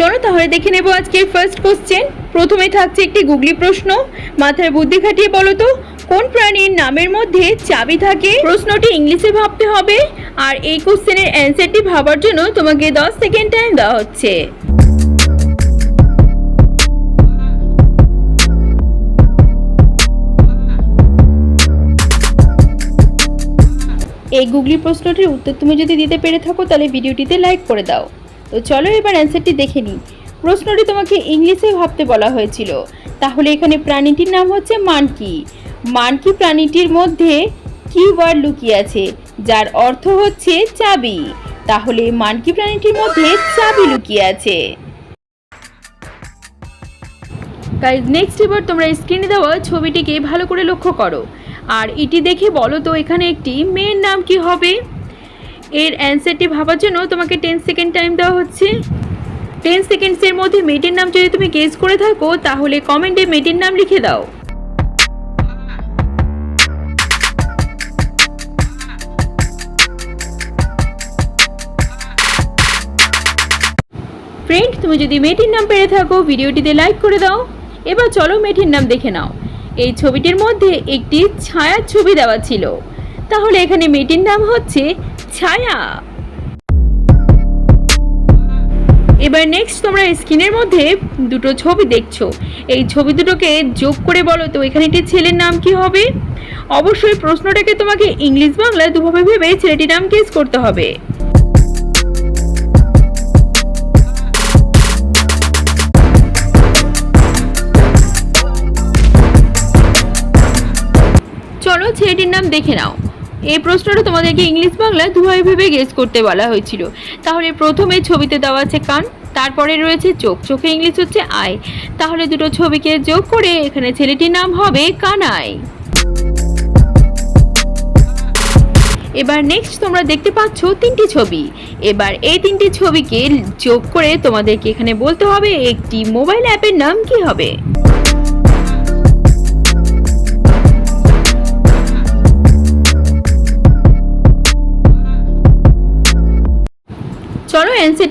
চলো তাহলে দেখে নেব আজকে ফার্স্ট কোশ্চেন প্রথমে থাকছে একটি গুগলি প্রশ্ন। মাথার বুদ্ধি খাটিয়ে বলো তো, কোন প্রাণীর নামের মধ্যে চাবি থাকে? প্রশ্নটি ইংলিশে ভাবতে হবে। আর এই কোশ্চেনের অ্যান্সারটি ভাবার জন্য তোমাকে দশ সেকেন্ড টাইম দেওয়া হচ্ছে। এই গুগলি প্রশ্নটির উত্তর তুমি যদি দিতে পেরে থাকো, তাহলে ভিডিওটিতে লাইক করে দাও। তো চলো এবার অ্যান্সারটি দেখে নিই। প্রশ্নটি তোমাকে ইংলিশে ভাবতে বলা হয়েছিল। তাহলে এখানে প্রাণীটির নাম হচ্ছে মানকি। মানকি প্রাণীটির মধ্যে কি ওয়ার্ড লুকিয়ে আছে? যার অর্থ হচ্ছে চাবি। তাহলে মানকি প্রাণীটির মধ্যে চাবি লুকিয়ে আছে। গাইজ নেক্সট এবার তোমরা স্ক্রিনে দেওয়া ছবিটিকে ভালো করে লক্ষ্য করো। আর এটি দেখে বলো তো, এখানে একটি মেয়ের নাম কি হবে? এর অ্যান্সারটি ভাবার জন্য তোমাকে টেন সেকেন্ড টাইম দেওয়া হচ্ছে। টেন সেকেন্ডসের মধ্যে মেয়েটির নাম যদি তুমি গেস করে থাকো, তাহলে কমেন্টে মেয়েটির নাম লিখে দাও। ফ্রেন্ড তুমি যদি মেয়েটির নাম পেরে থাকো, ভিডিওটিতে লাইক করে দাও। এবার চলো মেয়েটির নাম দেখে নাও। এই ছবিটির মধ্যে একটি ছায়ার ছবি দেওয়া ছিল। তাহলে এখানে মেয়েটির নাম হচ্ছে ছায়া। এবার নেক্সট তোমরা স্ক্রিনের মধ্যে দুটো ছবি দেখছ। এই ছবি দুটোকে যোগ করে বলো, তো এখানে একটি ছেলের নাম কি হবে? অবশ্যই প্রশ্নটাকে তোমাকে ইংলিশ বাংলায় দুভাবে ভেবে ছেলেটির নাম গেস করতে হবে। চলো ছেলেটির নাম দেখে নাও। এই প্রশ্নটা তোমাদেরকে ইংলিশ বাংলায় দুভাবে ভেবে গেস করতে বলা হয়েছিল। তাহলে প্রথমে ছবিতে দেওয়া আছে কান, তারপরে রয়েছে চোখ। চোখে ইংলিশ হচ্ছে আই। তাহলে দুটো ছবিকে যোগ করে এখানে ছেলেটির নাম হবে কানাই। এবার নেক্সট তোমরা দেখতে পাচ্ছ তিনটি ছবি। এবার এই তিনটি ছবিকে যোগ করে তোমাদেরকে এখানে বলতে হবে, একটি মোবাইল অ্যাপের নাম কি হবে?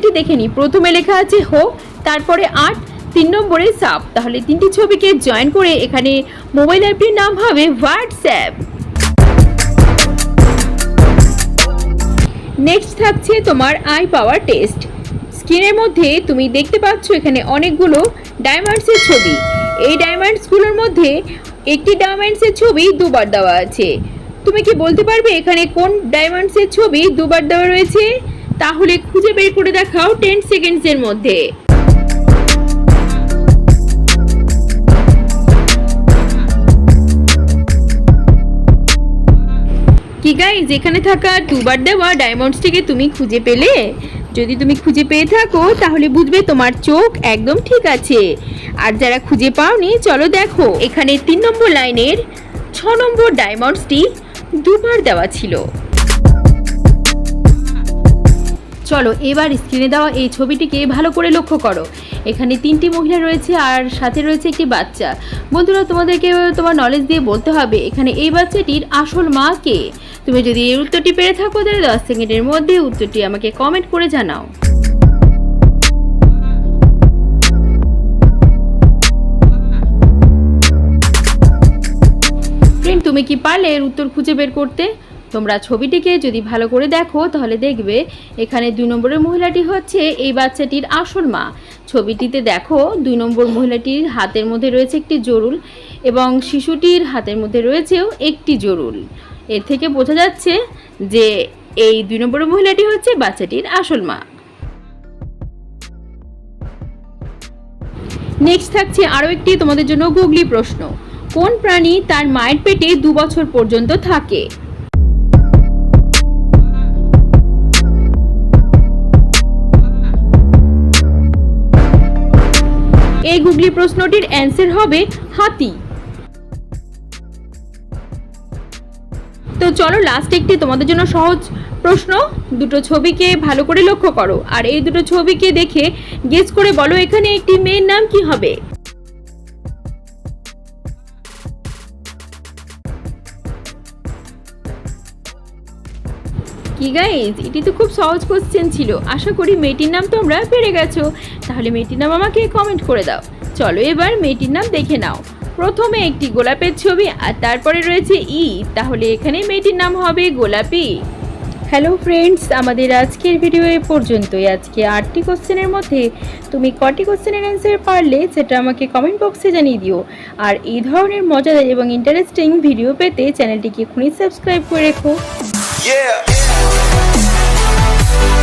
চলো দেখে নিই। প্রথমে লেখা আছে, হো তারপরে আট, তিন নম্বরে সাপ। তাহলে তিনটি ছবিকে জয়েন করে এখানে মোবাইল অ্যাপটির নাম হবে হোয়াটসঅ্যাপ। নেক্সট থাকছে তোমার আই পাওয়ার টেস্ট। স্ক্রিনের মধ্যে তুমি দেখতে পাচ্ছ এখানে অনেকগুলো ডায়মন্ডসের ছবি। এই ডায়মন্ডসগুলোর মধ্যে একটি ডায়মন্ডসের ছবি দুবার দেওয়া আছে। তুমি কি বলতে পারবে এখানে কোন ডায়মন্ডসের ছবি দুবার দেওয়া রয়েছে? তাহলে খুঁজে বের করে দেখাও টেন সেকেন্ডসের মধ্যে। কি গাইজ এখানে থাকা দুবার দেওয়া ডায়মন্ডসটিকে তুমি খুঁজে পেলে? যদি তুমি খুঁজে পেয়ে থাকো, তাহলে বুঝবে তোমার চোখ একদম ঠিক আছে। আর যারা খুঁজে পাওনি, চলো দেখো। এখানে তিন নম্বর লাইনের ছ নম্বর ডায়মন্ডসটি দুবার দেওয়া ছিল। চলো, এবার স্ক্রিনে দেওয়া এই ছবিটিকে ভালো করে লক্ষ্য করো। এখানে তিনটি মহিলা রয়েছে আর সাথে রয়েছে একটি বাচ্চা। বন্ধুরা, তোমাদেরকে তোমার নলেজ দিয়ে বলতে হবে, এখানে এই বাচ্চাটির আসল মা কে? তুমি যদি এই উত্তরটি পেরে থাকো, তাহলে দশ সেকেন্ডের মধ্যে উত্তরটি আমাকে কমেন্ট করে জানাও। তুমি কি পারলে এর উত্তর খুঁজে বের করতে? তোমরা ছবিটিকে যদি ভালো করে দেখো, তাহলে দেখবে এখানে দুই নম্বরের মহিলাটি হচ্ছে এই বাচ্চাটির আসল মা। ছবিটিতে দেখো, দুই নম্বর মহিলাটির হাতের মধ্যে রয়েছে একটি জরুল এবং শিশুটির হাতের মধ্যে রয়েছেও একটি জরুল। এর থেকে বোঝা যাচ্ছে যে এই দুই নম্বরের মহিলাটি হচ্ছে বাচ্চাটির আসল মা। নেক্সট থাকছে আরও একটি তোমাদের জন্য গুগলি প্রশ্ন। কোন প্রাণী তার মায়ের পেটে দু বছর পর্যন্ত থাকে? এই গুগলি প্রশ্নটির অ্যান্সার হবে হাতি। তো চলো লাস্ট একটি তোমাদের জন্য সহজ প্রশ্ন। দুটো ছবিকে ভালো করে লক্ষ্য করো। আর এই দুটো ছবিকে দেখে গেস করে বলো এখানে একটি মেয়ের নাম কি হবে? কি গাইজ এটি তো খুব সহজ কোশ্চেন ছিল। আশা করি মেয়েটির নাম তোমরা পেরে গেছো। তাহলে মেয়েটির নাম আমাকে কমেন্ট করে দাও। চলো এবার মেয়েটির নাম দেখে নাও। প্রথমে একটি গোলাপের ছবি আর তারপরে রয়েছে ই তাহলে এখানে মেয়েটির নাম হবে গোলাপি। হ্যালো ফ্রেন্ডস আমাদের আজকের ভিডিও এ পর্যন্তই। আজকে আটটি কোশ্চেনের মধ্যে তুমি কটি কোশ্চেনের অ্যান্সার পারলে সেটা আমাকে কমেন্ট বক্সে জানিয়ে দিও। আর এই ধরনের মজাদার এবং ইন্টারেস্টিং ভিডিও পেতে চ্যানেলটিকে এখনই সাবস্ক্রাইব করে রেখো.